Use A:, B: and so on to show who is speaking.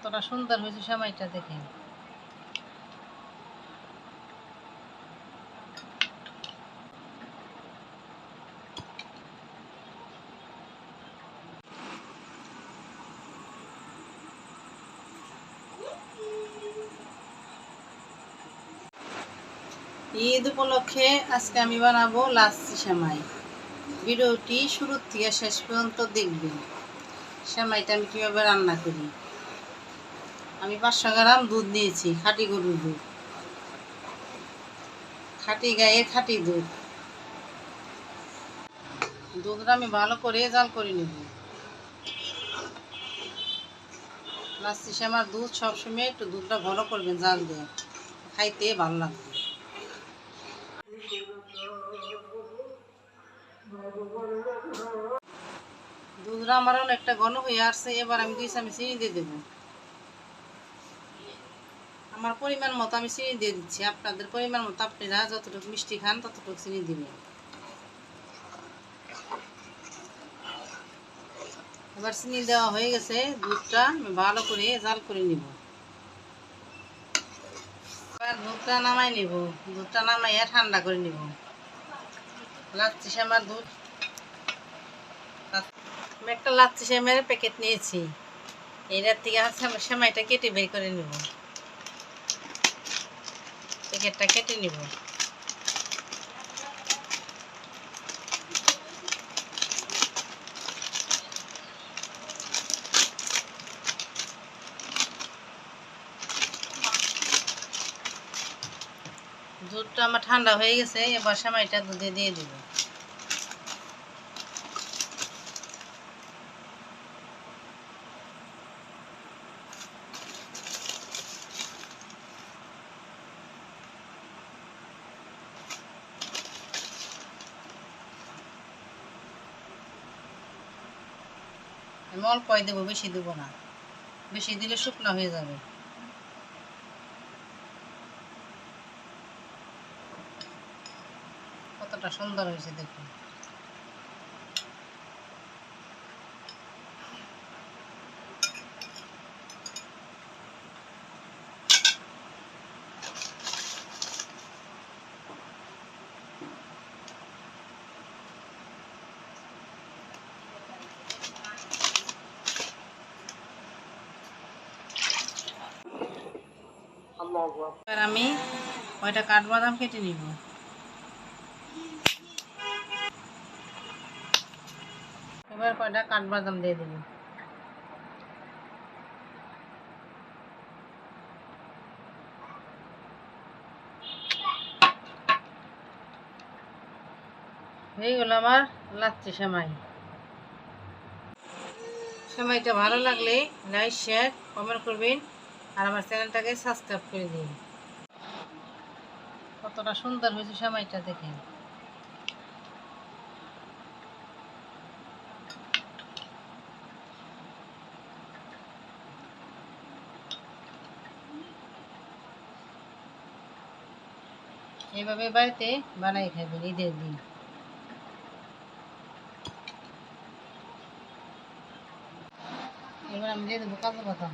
A: কতটা সুন্দর হয়েছে সময়টা দেখে। ঈদ উপলক্ষে আজকে আমি বানাবো লাচ্ছি সেমাই। ভিডিওটি শুরুর থেকে শেষ পর্যন্ত দেখবেন। সেমাইটা আমি কীভাবে রান্না করি? আমি পাঁচশো গ্রাম দুধ নিয়েছি, খাঁটি গরুর দুধ। খাঁটি গায়ে খাঁটি দুধ। দুধটা আমি ভালো করে জাল করে নেব। লাচ্ছি সেমার দুধ, সবসময় একটু দুধটা ভালো করবেন জাল দিয়ে। খাইতে ভালো লাগবে। দুধটা আমার অনেকটা ঘন হয়ে আসছে, এবার আমি দুই চামচ চিনি দিয়ে দেবো। আমার পরিমাণ মতো আমি চিনি দিয়ে দিচ্ছি। আপনাদের পরিমাণ মতো আপনারা যতটুকু মিষ্টি খান ততটুকু চিনি দিবেন। এবার চিনি দেওয়া হয়ে গেছে, দুধটা আমি ভালো করে জাল করে নিব। এবার দুধটা নামাই নিব। দুধটা নামাইয়া ঠান্ডা করে নিব। লাচ্ছি আমার দুধ। আমি একটা লাচ্ছি সেমাইয়ের প্যাকেট নিয়েছি। এটার থেকে সেমাইটা কেটে বের করে নিব। প্যাকেটটা কেটে নিব। দুধটা আমার ঠান্ডা হয়ে গেছে এবার সেমাইটা দুধে দিয়ে দিব। আমি অল্পই দেবো, বেশি দেবো না। বেশি দিলে শুকনো হয়ে যাবে। কতটা সুন্দর হয়েছে দেখুন। এবার আমি কয়টা কাঠবাদাম কেটে নিব। এবার কয়টা কাঠবাদাম দিয়ে দেব? আমার সেমাই। সেমাইটা ভালো লাগলে লাইক, শেয়ার, কমেন্ট করবেন। আর আমার চ্যানেলটাকে সাবস্ক্রাইব করে দিন। কতটা সুন্দর হয়েছে সময়টা দেখেন। এভাবে বাড়িতে বানাই খাবেন ঈদের দিন। এবার আমি দিয়ে দেবো কাজু বাদাম।